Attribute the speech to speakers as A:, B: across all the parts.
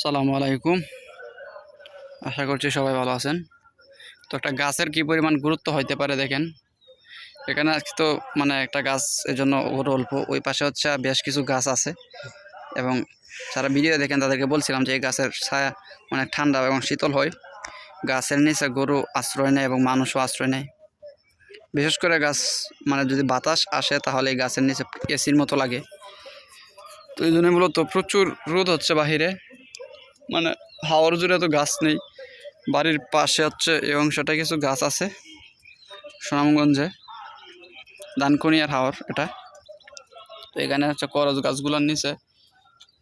A: সালামু আলাইকুম। আশা করছি সবাই ভালো আছেন। তো একটা গাছের কি পরিমাণ গুরুত্ব হইতে পারে দেখেন। এখানে আজকে তো মানে একটা গাছ এই জন্য ওর অল্প। ওই পাশে হচ্ছে বেশ কিছু গাছ আছে এবং যারা ভিডিও দেখেন তাদেরকে বলছিলাম যে এই গাছের ছায়া অনেক ঠান্ডা এবং শীতল হয়। গাছের নিচে গরু আশ্রয় নেয় এবং মানুষও আশ্রয় নেয়। বিশেষ করে গাছ মানে যদি বাতাস আসে তাহলে এই গাছের নিচে এসির মতো লাগে। তো এই জন্য মূলত প্রচুর রোদ হচ্ছে বাহিরে। মানে হাওয়ার জুড়ে তো গাছ নেই। বাড়ির পাশে হচ্ছে এই অংশটা কিছু গাছ আছে সুনামগঞ্জে। দানকুনি আর হাওর এটা। তো এখানে হচ্ছে করজ গাছগুলোর নিচে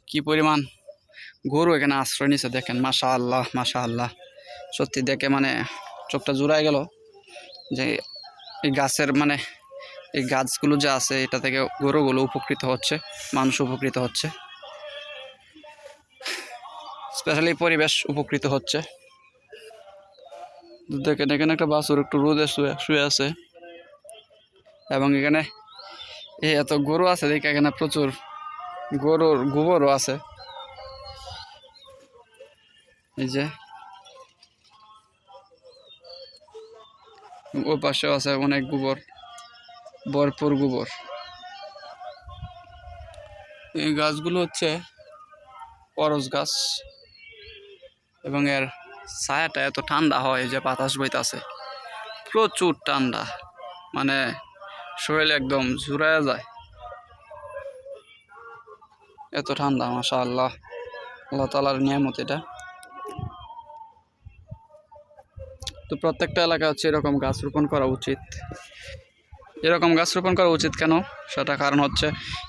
A: কি পরিমাণ গরু এখানে আশ্রয় নিচে দেখেন মাশা আল্লাহ মাশা আল্লাহ সত্যি দেখে মানে চোখটা জুড়ায় গেল যে এই গাছের মানে এই গাছগুলো যে আছে, এটা থেকে গরুগুলো উপকৃত হচ্ছে, মানুষ উপকৃত হচ্ছে। স্পেশালি পরিবেশ উপকৃত হচ্ছে। দেখেন, এখানে একটা বাছুর একটু রোদে শুয়ে শুয়ে আছে। এবং এখানে এই এত গরু আছে, দেখে এখানে প্রচুর গরুর গোবরও আছে। এই যে ও পাশেও আছে অনেক গোবর, ভরপুর গোবর। এই গাছগুলো হচ্ছে করজ গাছ। এবং এর ছায়াটা এত ঠান্ডা হয় যে বাতাস বইতাছে। প্রচুর ঠান্ডা মানে শরীর একদম ঝুরাইয়া যায়। এত ঠান্ডা মাশা আল্লাহ আল্লাহ তালার নিয়ামত এটা। তো প্রত্যেকটা এলাকা হচ্ছে এরকম গাছ রোপণ করা উচিত। এরকম গাছ রোপণ করা উচিত কেন? সেটা কারণ হচ্ছে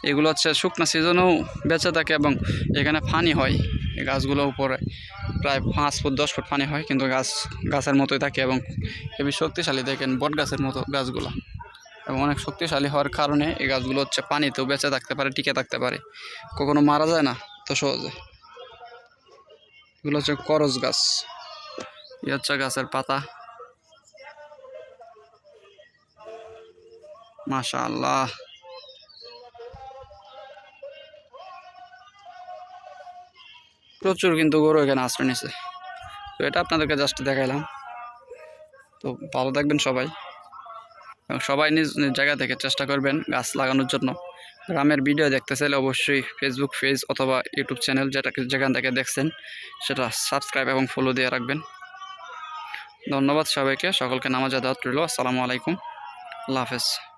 A: এগুলো হচ্ছে শুকনা সিজনেও বেঁচে থাকে এবং এখানে ফানি হয়। এই গাছগুলো উপরে প্রায় পাঁচ ফুট, দশ ফুট পানি হয়, কিন্তু গাছ, গাছের মতোই থাকে এবং খুবই শক্তিশালী দেখেন বট গাছের মতো গাছগুলো। এবং অনেক শক্তিশালী হওয়ার কারণে এই গাছগুলো হচ্ছে পানিতেও বেঁচে থাকতে পারে, টিকে থাকতে পারে। কখনো মারা যায় না, তো সহজে। এগুলো হচ্ছে করজ গাছ। এই হচ্ছে গাছের পাতা। মাশা আল্লাহ প্রচুর কিন্তু গরু এখানে আশ্রয় নিছে। তো এটা আপনাদেরকে জাস্ট দেখাইলাম। তো ভালো থাকবেন সবাই। সবাই নিজ নিজ জায়গা থেকে চেষ্টা করবেন গাছ লাগানোর জন্য। গ্রামের ভিডিও দেখতে চাইলে অবশ্যই ফেসবুক পেজ অথবা ইউটিউব চ্যানেল যেটা যেখান থেকে দেখছেন, সেটা সাবস্ক্রাইব এবং ফলো দিয়ে রাখবেন। ধন্যবাদ সবাইকে। সকলকে নামাজ আদাত রইল আসসালামু আলাইকুম। আল্লাহ হাফেজ।